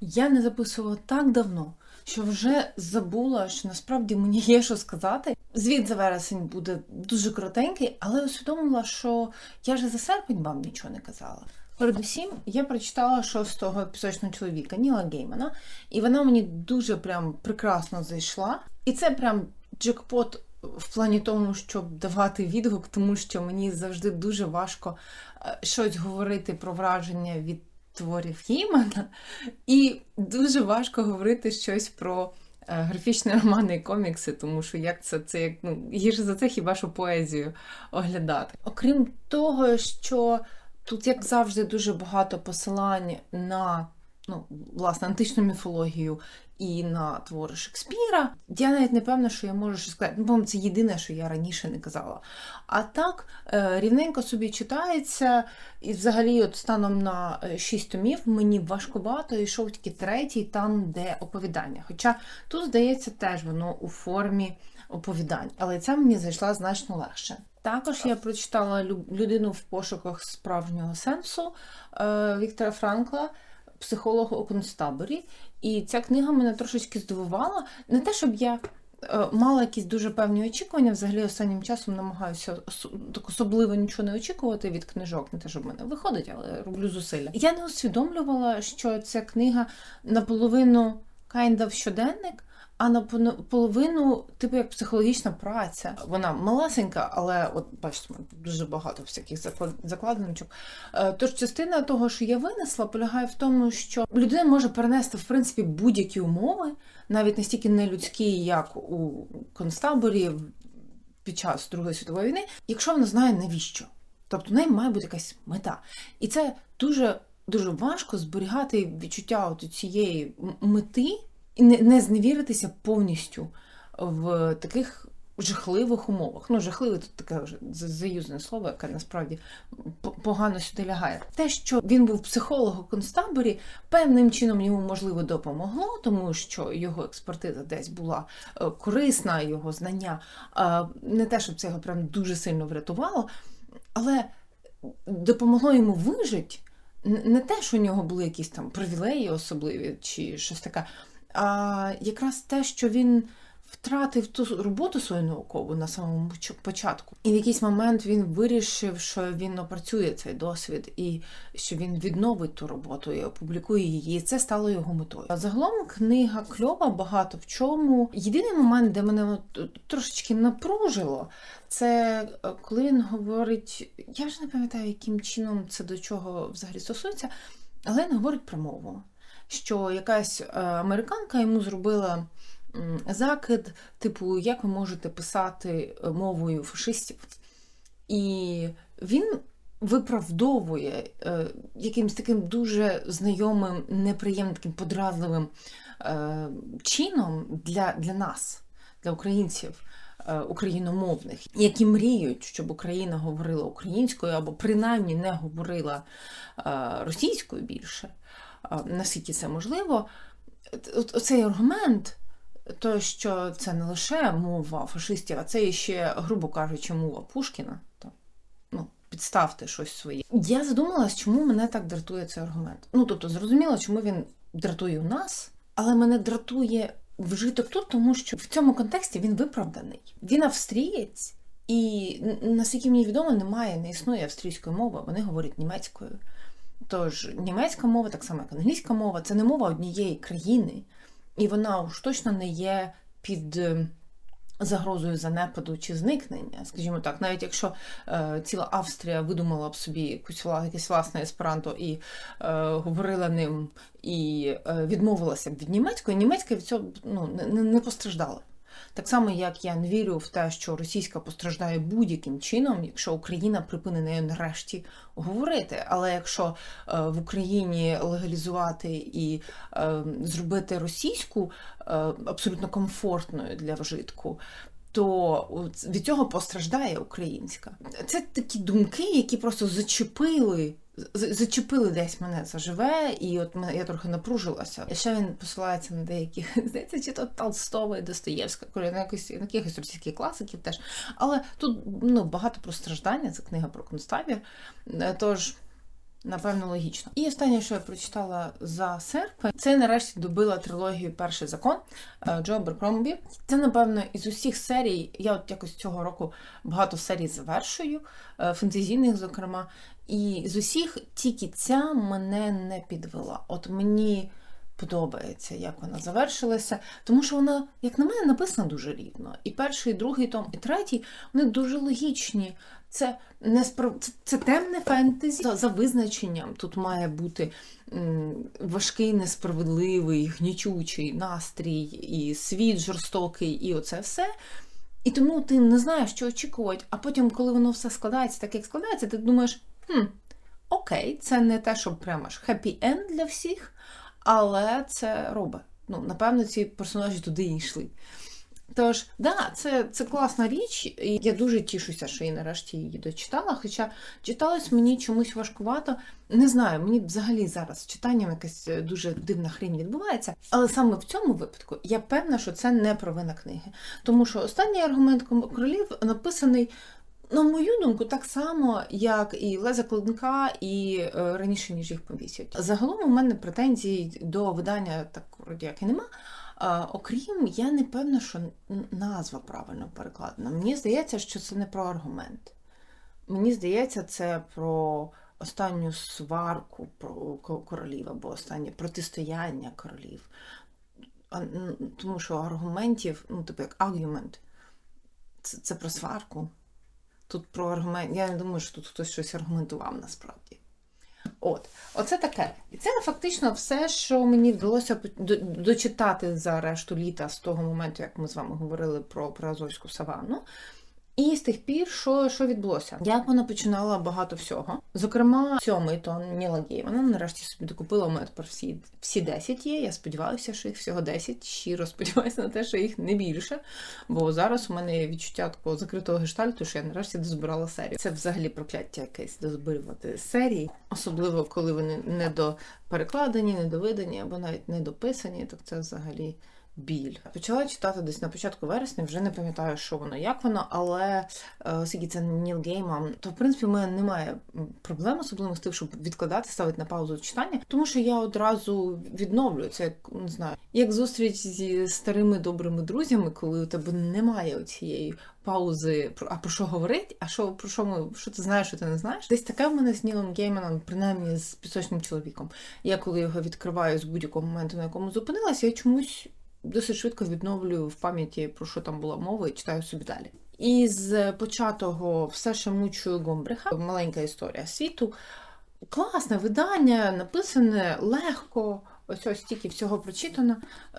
Я не записувала так давно, що вже забула, що насправді мені є що сказати. Звіт за вересень буде дуже коротенький, але усвідомила, що я ж за серпень вам нічого не казала. Передусім, я прочитала шостого пісочного чоловіка Ніла Геймана, і вона мені дуже прям прекрасно зайшла. І це прям джекпот в плані тому, щоб давати відгук, тому що мені завжди дуже важко е, щось говорити про враження від творів Геймана, і дуже важко говорити щось про е, графічні романи і комікси, тому що як це, це як ну, гірше за це хіба що поезію оглядати. Окрім того, що тут, як завжди, дуже багато посилань на ну, власне, античну міфологію і на твори Шекспіра. Я навіть не певна, що я можу щось сказати. Ну, по-моєму, це єдине, що я раніше не казала. А так, е, рівненько собі читається, і взагалі, от станом на е, шість томів, мені важкувато йшов тільки третій, там, де оповідання. Хоча тут, здається, теж воно у формі оповідань, але ця мені зайшла значно легше. Також я прочитала людину в пошуках справжнього сенсу е, Віктора Франкла, психолога у концтаборі. І ця книга мене трошечки здивувала. Не те, щоб я е, мала якісь дуже певні очікування. Взагалі останнім часом намагаюся так особливо нічого не очікувати від книжок. Не те, щоб мене виходить, але роблю зусилля. Я не усвідомлювала, що ця книга наполовину kind of щоденник. А наполовину, типу, як психологічна праця. Вона малесенька, але от бачите, дуже багато всяких заклад- закладиночок. Е, Тож частина того, що я винесла, полягає в тому, що людина може перенести в принципі будь-які умови, навіть настільки нелюдські, як у концтаборі під час Другої світової війни, якщо вона знає навіщо. Тобто в неї має бути якась мета. І це дуже дуже важко зберігати відчуття от цієї мети не, не зневіритися повністю в таких жахливих умовах. Ну, жахливе тут таке вже заюзне слово, яке насправді погано сюди лягає. Те, що він був психолог у концтаборі, певним чином йому можливо допомогло, тому що його експертиза десь була е, корисна, його знання. Е, Не те, щоб це його прям дуже сильно врятувало, але допомогло йому вижити. Не те, що у нього були якісь там привілеї особливі чи щось таке, а якраз те, що він втратив ту роботу свою наукову на самому початку. І в якийсь момент він вирішив, що він опрацює цей досвід і що він відновить ту роботу і опублікує її. І це стало його метою. Загалом книга кльова багато в чому. Єдиний момент, де мене трошечки напружило, це е, коли він говорить, я вже не пам'ятаю, яким чином це до чого взагалі стосується, але він говорить про мову. Що якась е, американка йому зробила закид, типу, як ви можете писати е, мовою фашистів. І він виправдовує е, якимось таким дуже знайомим, неприємним, таким подразливим чином для, для нас, для українців. Україномовних, які мріють, щоб Україна говорила українською або принаймні не говорила російською більше, наскільки це можливо. Оцей аргумент, то що це не лише мова фашистів, а це ще, грубо кажучи, мова Пушкіна. То, ну, підставте щось своє. Я задумалась, чому мене так дратує цей аргумент. Ну, тобто, зрозуміло, чому він дратує у нас, але мене дратує вжиток тут, тому що в цьому контексті він виправданий. Він австрієць, і наскільки мені відомо, немає, не існує австрійської мови, вони говорять німецькою. Тож німецька мова, так само як англійська мова, це не мова однієї країни, і вона уж точно не є під е, загрозою занепаду чи зникнення. Скажімо так, навіть якщо е, ціла Австрія видумала б собі якусь якесь власне есперанто і е, говорила ним і е, відмовилася б від німецької, німецька від цього ну, не, не- постраждала. Так само, як я не вірю в те, що російська постраждає будь-яким чином, якщо Україна припине нею нарешті говорити. Але якщо е, в Україні легалізувати і е, зробити російську е, абсолютно комфортною для вжитку, то від цього постраждає українська. Це такі думки, які просто зачепили. Зачепили десь мене заживе, і от мене я трохи напружилася. Ще він посилається на деякі, здається, чи то Толстого і Достоєвська, коли на якось на якихось російських класиків теж. Але тут ну, багато про страждання, це книга про концтабір. Е, Тож Напевно, логічно. І останнє, що я прочитала за серпень, це нарешті добила трилогію Перший закон е, Джо Беркромбі. Це, напевно, із усіх серій. Я от якось цього року багато серій завершую, е, фентезійних, зокрема. І з усіх тільки ця мене не підвела. От мені подобається, як вона завершилася, тому що вона, як на мене, написана дуже рівно. І перший, і другий том, і третій вони дуже логічні. Це не справ... це, це темне фентезі за, за визначенням. Тут має бути м, важкий, несправедливий, гнічучий настрій, і світ жорстокий, і оце все. І тому ти не знаєш, що очікувати. А потім, коли воно все складається, так як складається, ти думаєш, хм, окей, це не те, що прямо ж хеппі-енд для всіх, але це робить. Ну, напевно, ці персонажі туди йшли. Тож, да, це це класна річ, і я дуже тішуся, що я нарешті її дочитала. Хоча читалось мені чомусь важкувато. Не знаю, мені взагалі зараз читанням якась дуже дивна хрінь відбувається. Але саме в цьому випадку я певна, що це не провина книги. Тому що останній аргумент королів написаний. На мою думку, так само, як і Леза Клинка, і е, раніше, ніж їх повісять. Загалом у мене претензій до видання так як і нема. Окрім, я не певна, що назва правильно перекладена. Мені здається, що це не про аргумент. Мені здається, це про останню сварку королів або останнє протистояння королів. Тому що аргументів, ну, типу як аргумент, це, це про сварку. Тут про аргумент. Я не думаю, що тут хтось щось аргументував насправді. От, Оце таке. І це фактично все, що мені вдалося дочитати за решту літа з того моменту, як ми з вами говорили про Азовську саванну. І з тих пір, що що відбулося? Як вона починала багато всього. Зокрема, сьомий тон Ніла Геймана нарешті собі докупила. У мене тепер всі всі 10 є. Я сподіваюся, що їх всього 10. Щиро сподіваюся на те, що їх не більше. Бо зараз у мене відчуття такого закритого гештальту, що я нарешті дозбирала серію. Це взагалі прокляття якесь дозбирювати серії, особливо коли вони не до перекладені, не довидані або навіть не дописані, так це взагалі біль. Почала читати десь на початку вересня, вже не пам'ятаю, що воно, як воно, але е, оскільки це Ніл Гейма, то в принципі в мене немає проблем, особливо з тим, щоб відкладати, ставити на паузу читання, тому що я одразу відновлюю це, як не знаю, як зустріч зі старими добрими друзями, коли у тебе немає цієї паузи, а про що говорить, а що про що ми що ти знаєш, що ти не знаєш. Десь таке в мене з Нілом Гейманом, принаймні з пісочним чоловіком. Я коли його відкриваю з будь-якого моменту, на якому зупинилася, я чомусь досить швидко відновлюю в пам'яті, про що там була мова, і читаю собі далі. І з початого все ще мучую Гомбриха, маленька історія світу. Класне видання, написане легко, ось ось тільки всього прочитано.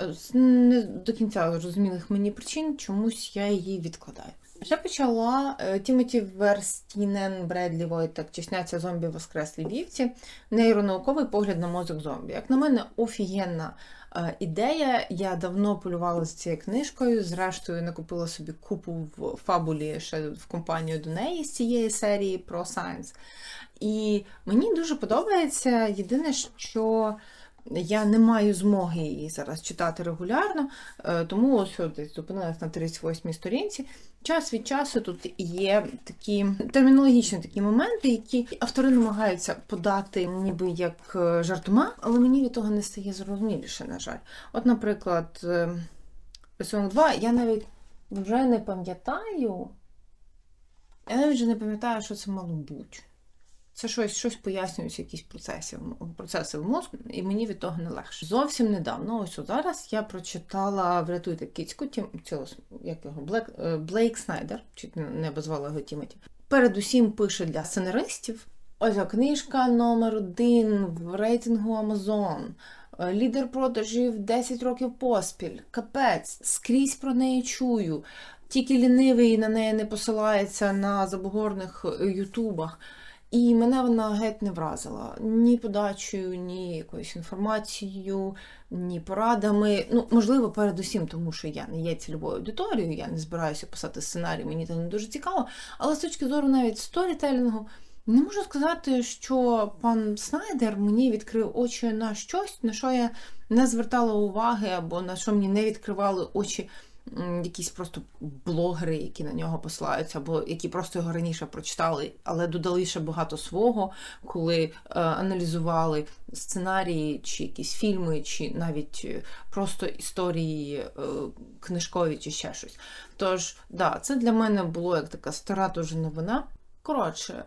З не до кінця зрозумілих мені причин, чомусь я її відкладаю. Ще почала е, Тімоті Верстінен Бредлі Войтак «Чесняться зомбі воскреслі вівці. Нейронауковий погляд на мозок зомбі. Як на мене, офігенна Е, ідея. Я давно полювала з цією книжкою. Зрештою, накупила собі купу в фабулі ще в компанію до неї з цієї серії про Сайенс. І мені дуже подобається. Єдине, що я не маю змоги її зараз читати регулярно, е, тому ось десь зупинилась на 38-й сторінці. Час від часу тут є такі термінологічні такі моменти, які автори намагаються подати ніби як е, жартома, але мені від того не стає зрозуміліше, на жаль. От, наприклад, рисунок 2, я навіть вже не пам'ятаю, я навіть вже не пам'ятаю, що це мало бути. Це щось щось пояснюють, якісь процеси процеси в мозку, і мені від того не легше. Зовсім недавно, ось зараз я прочитала Врятуйте кицьку, цього, як його Блек, е, Блейк Снайдер, чи не обозвала його Тімоті. Передусім пише для сценаристів. Ось книжка номер один в рейтингу Amazon. Е, лідер продажів 10 років поспіль. Капець, скрізь про неї чую. Тільки лінивий на неї не посилається на забугорних е, ютубах. І мене вона геть не вразила ні подачею, ні якоюсь інформацією, ні порадами. Ну, можливо, передусім, тому що я не є цільовою аудиторією, я не збираюся писати сценарій, мені це не дуже цікаво. Але з точки зору навіть сторітелінгу, не можу сказати, що пан Снайдер мені відкрив очі на щось, на що я не звертала уваги, або на що мені не відкривали очі якісь просто блогери, які на нього посилаються, або які просто його раніше прочитали, але додали ще багато свого, коли е, аналізували сценарії, чи якісь фільми, чи навіть е, просто історії е, книжкові, чи ще щось. Тож, да, це для мене було як така стара дуже новина. Коротше,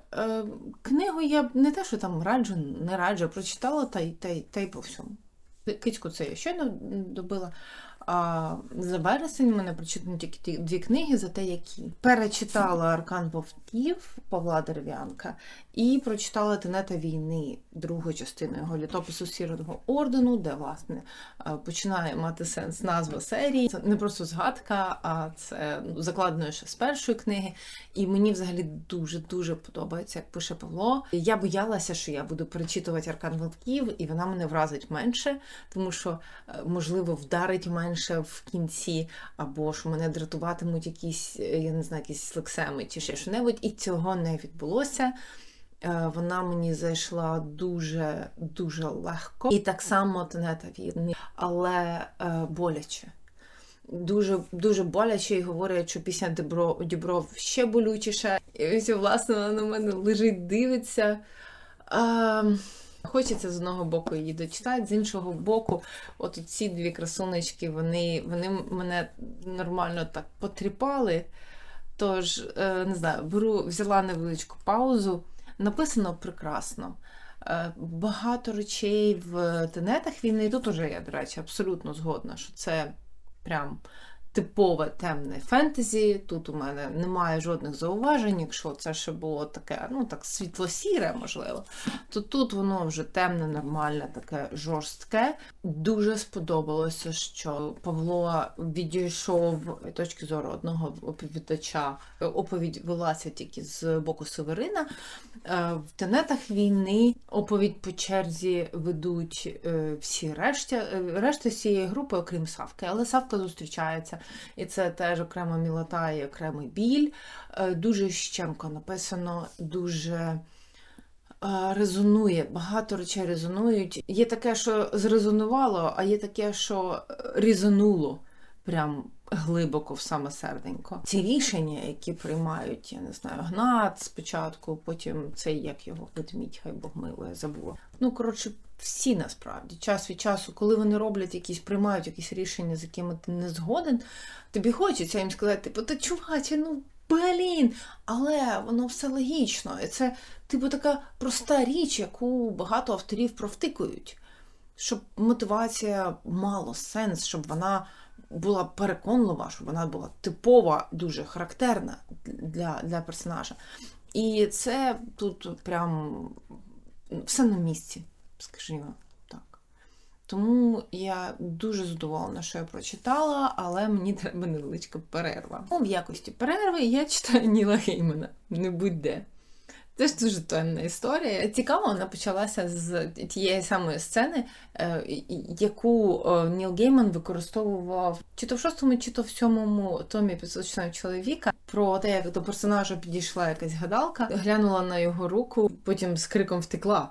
книгу я не те, що там раджу, не раджу, прочитала та й та та й по всьому. Кицьку це я щойно добила. А за вересень мене прочитані тільки ті- дві книги, зате які. Перечитала Аркан Вовків Павла Дерев'янка і прочитала Тенета війни, другу частину його літопису Сірого ордену, де власне е, починає мати сенс назва серії. Це не просто згадка, а це ну, закладено ще з першої книги. І мені взагалі дуже-дуже подобається, як пише Павло. Я боялася, що я буду перечитувати Аркан Вовків, і вона мене вразить менше, тому що, е, можливо, вдарить менше в кінці, або що мене дратуватимуть якісь, е, я не знаю, якісь лексеми чи ще що-небудь. І цього не відбулося. Е, Вона мені зайшла дуже дуже легко. І так само тенета війни, але е, боляче. Дуже дуже боляче і говорять, що пісня Дібро, Дібров ще болючіша. І ось, власне, вона на мене лежить, дивиться. А, хочеться з одного боку її дочитати, з іншого боку, от ці дві красунечки, вони, вони мене нормально так потріпали. Тож, е, не знаю, беру, взяла невеличку паузу. Написано прекрасно. Е, Багато речей в тенетах війни. Тут уже я, до речі, абсолютно згодна, що це прям типове темне фентезі. Тут у мене немає жодних зауважень, якщо це ще було таке, ну так світло-сіре, можливо, то тут воно вже темне, нормальне, таке жорстке. Дуже сподобалося, що Павло відійшов точки зору одного оповідача. Оповідь велася тільки з боку Северина. Е, В тенетах війни оповідь по черзі ведуть е, всі решта, е, решта цієї групи, окрім Савки. Але Савка зустрічається, і це теж окрема мілота і окремий біль. Е, Дуже щемко написано, дуже е, резонує. Багато речей резонують. Є таке, що зрезонувало, а є таке, що е, різонуло прям глибоко в саме серденько. Ці рішення, які приймають, я не знаю, Гнат спочатку, потім цей як його ведмідь, хай Бог милує, забула. Ну, коротше, всі насправді час від часу, коли вони роблять якісь, приймають якісь рішення, з якими ти не згоден, тобі хочеться їм сказати, типу, та чуваче, ну. Блін, але воно все логічно. І це, типу, така проста річ, яку багато авторів провтикують. Щоб мотивація мала сенс, щоб вона була переконлива, щоб вона була типова, дуже характерна для, для персонажа. І це тут прям все на місці, скажімо так. Тому я дуже задоволена, що я прочитала, але мені треба невеличка перерва. Ну, в якості перерви я читаю Ніла Геймана, не будь-де. Це ж дуже темна історія. Цікаво, вона почалася з тієї самої сцени, е, яку е, Ніл Гейман використовував чи то в шостому, чи то в сьомому томі «500 чоловіка. Про те, як до персонажа підійшла якась гадалка, глянула на його руку, потім з криком втекла.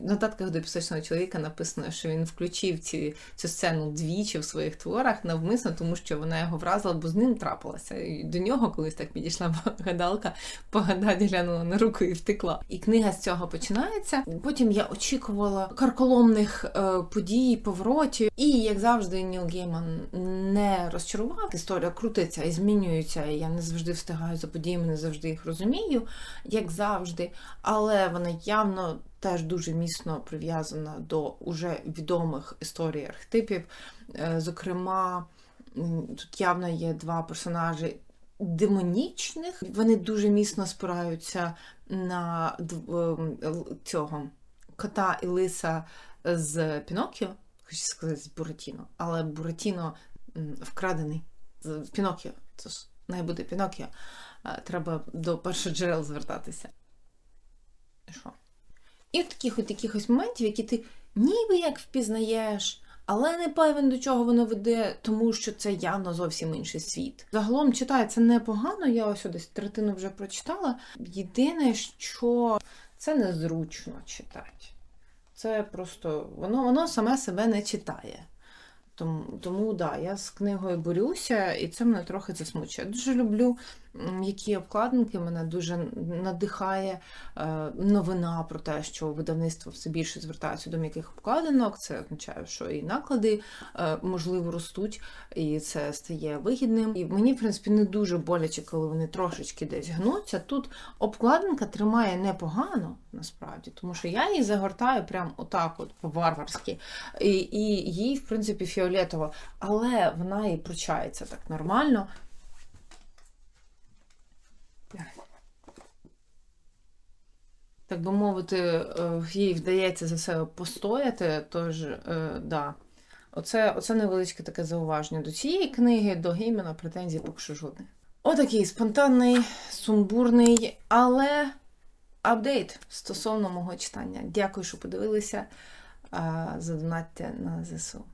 В нотатках до пісочного чоловіка написано, що він включив ці, цю сцену двічі в своїх творах навмисно, тому що вона його вразила, бо з ним трапилося. І до нього колись так підійшла гадалка, погадати, глянула на руку і втекла. І книга з цього починається. Потім я очікувала карколомних е, подій, поворотів. І як завжди, Ніл Гейман не розчарував. Історія крутиться і змінюється. і Я не завжди встигаю за подіями, не завжди їх розумію, як завжди. Але вона явно теж дуже міцно прив'язана до уже відомих історій архетипів. Е, Зокрема, тут явно є два персонажі демонічних. Вони дуже міцно спираються на л- цього кота і лиса з Пінокіо, хочу сказати, з Буратіно, але Буратіно вкрадений з Пінокіо. Це ж не буде Пінокіо. Е, Треба до першоджерел звертатися. Що? І от таких от якихось моментів, які ти ніби як впізнаєш, але не певен до чого воно веде, тому що це явно зовсім інший світ. Загалом читається непогано, я ось десь третину вже прочитала. Єдине, що це незручно читати. Це просто воно, воно саме себе не читає. Тому, тому да, я з книгою борюся, і це мене трохи засмучує. Я дуже люблю м'які обкладинки, мене дуже надихає е, новина про те, що видавництво все більше звертається до м'яких обкладинок. Це означає, що і наклади е, можливо ростуть, і це стає вигідним. І мені, в принципі, не дуже боляче, коли вони трошечки десь гнуться. Тут обкладинка тримає непогано, насправді, тому що я її загортаю прям отак, от по-варварськи. І, і їй, в принципі, фіолетово, але вона і пручається так нормально. Так би мовити, е, їй вдається за себе постояти, тож, е, да. Оце, оце невеличке таке зауваження до цієї книги, до Геймена претензій поки що жодних. Отакий спонтанний, сумбурний, але апдейт стосовно мого читання. Дякую, що подивилися. Задонатьте на ЗСУ.